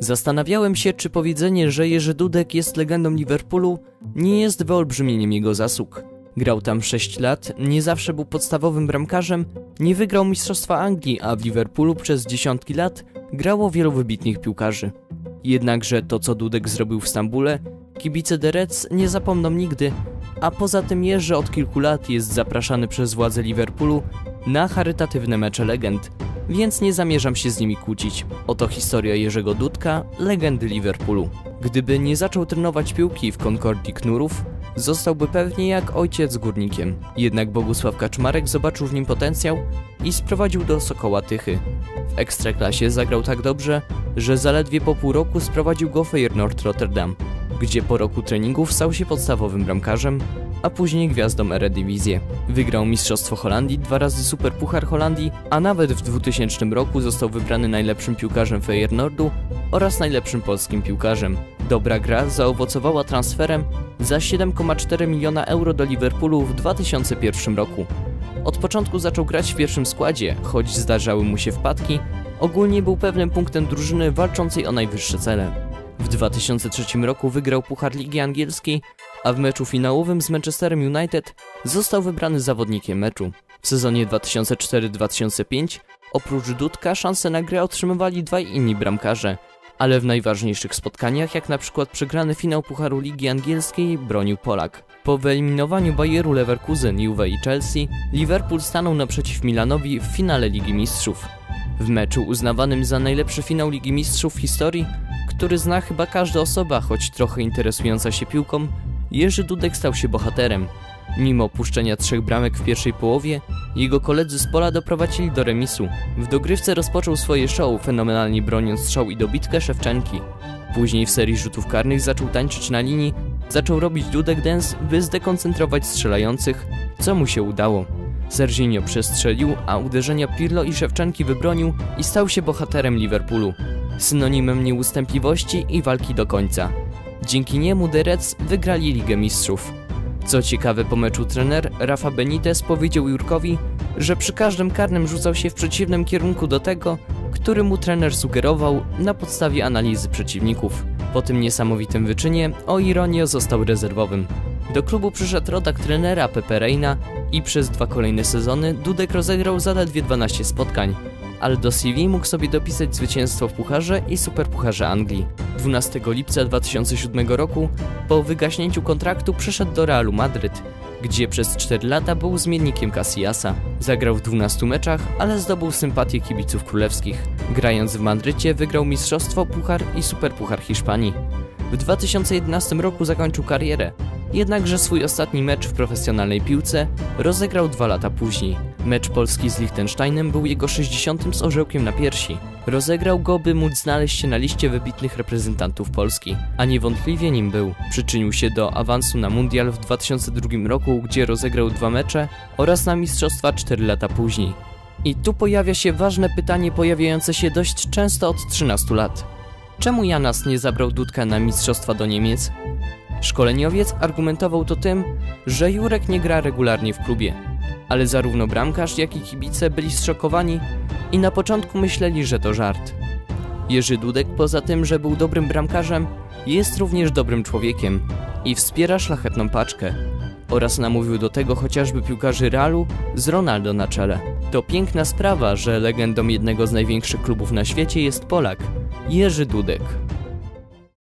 Zastanawiałem się, czy powiedzenie, że Jerzy Dudek jest legendą Liverpoolu, nie jest wyolbrzymieniem jego zasług. Grał tam 6 lat, nie zawsze był podstawowym bramkarzem, nie wygrał Mistrzostwa Anglii, a w Liverpoolu przez dziesiątki lat grało wielu wybitnych piłkarzy. Jednakże to, co Dudek zrobił w Stambule, kibice Reds nie zapomną nigdy, a poza tym Jerzy od kilku lat jest zapraszany przez władze Liverpoolu na charytatywne mecze legend, więc nie zamierzam się z nimi kłócić. Oto historia Jerzego Dudka, legendy Liverpoolu. Gdyby nie zaczął trenować piłki w Concordii Knurów, zostałby pewnie jak ojciec górnikiem. Jednak Bogusław Kaczmarek zobaczył w nim potencjał i sprowadził do Sokoła Tychy. W Ekstraklasie zagrał tak dobrze, że zaledwie po pół roku sprowadził go Feyenoord Rotterdam, gdzie po roku treningów stał się podstawowym bramkarzem, a później gwiazdą Eredivisie. Wygrał Mistrzostwo Holandii, dwa razy Superpuchar Holandii, a nawet w 2000 roku został wybrany najlepszym piłkarzem Feyenoordu oraz najlepszym polskim piłkarzem. Dobra gra zaowocowała transferem za 7,4 miliona euro do Liverpoolu w 2001 roku. Od początku zaczął grać w pierwszym składzie, choć zdarzały mu się wpadki, ogólnie był pewnym punktem drużyny walczącej o najwyższe cele. W 2003 roku wygrał Puchar Ligi Angielskiej, a w meczu finałowym z Manchesterem United został wybrany zawodnikiem meczu. W sezonie 2004-2005 oprócz Dudka szanse na grę otrzymywali dwaj inni bramkarze, ale w najważniejszych spotkaniach, jak na przykład przegrany finał Pucharu Ligi Angielskiej, bronił Polak. Po wyeliminowaniu Bayeru Leverkusen, Juve i Chelsea, Liverpool stanął naprzeciw Milanowi w finale Ligi Mistrzów. W meczu uznawanym za najlepszy finał Ligi Mistrzów w historii, który zna chyba każda osoba, choć trochę interesująca się piłką, Jerzy Dudek stał się bohaterem. Mimo opuszczenia trzech bramek w pierwszej połowie, jego koledzy z pola doprowadzili do remisu. W dogrywce rozpoczął swoje show, fenomenalnie broniąc strzał i dobitkę Szewczenki. Później w serii rzutów karnych zaczął tańczyć na linii, zaczął robić Dudek dance, by zdekoncentrować strzelających, co mu się udało. Serginio przestrzelił, a uderzenia Pirlo i Szewczenki wybronił i stał się bohaterem Liverpoolu, synonimem nieustępliwości i walki do końca. Dzięki niemu The Reds wygrali Ligę Mistrzów. Co ciekawe, po meczu trener Rafa Benitez powiedział Jurkowi, że przy każdym karnym rzucał się w przeciwnym kierunku do tego, który mu trener sugerował na podstawie analizy przeciwników. Po tym niesamowitym wyczynie, o ironio, został rezerwowym. Do klubu przyszedł rodak trenera Pepe Reina i przez dwa kolejne sezony Dudek rozegrał zaledwie 12 spotkań, ale do CV mógł sobie dopisać zwycięstwo w Pucharze i Superpucharze Anglii. 12 lipca 2007 roku, po wygaśnięciu kontraktu, przeszedł do Realu Madryt, gdzie przez 4 lata był zmiennikiem Casillasa. Zagrał w 12 meczach, ale zdobył sympatię kibiców królewskich. Grając w Madrycie wygrał Mistrzostwo, Puchar i Superpuchar Hiszpanii. W 2011 roku zakończył karierę, jednakże swój ostatni mecz w profesjonalnej piłce rozegrał dwa lata później. Mecz Polski z Liechtensteinem był jego 60. z orzełkiem na piersi. Rozegrał go, by móc znaleźć się na liście wybitnych reprezentantów Polski, a niewątpliwie nim był. Przyczynił się do awansu na Mundial w 2002 roku, gdzie rozegrał dwa mecze oraz na Mistrzostwa 4 lata później. I tu pojawia się ważne pytanie pojawiające się dość często od 13 lat. Czemu Janas nie zabrał Dudka na mistrzostwa do Niemiec? Szkoleniowiec argumentował to tym, że Jurek nie gra regularnie w klubie. Ale zarówno bramkarz, jak i kibice byli zszokowani i na początku myśleli, że to żart. Jerzy Dudek, poza tym, że był dobrym bramkarzem, jest również dobrym człowiekiem i wspiera szlachetną paczkę. Oraz namówił do tego chociażby piłkarzy Realu z Ronaldo na czele. To piękna sprawa, że legendą jednego z największych klubów na świecie jest Polak, Jerzy Dudek.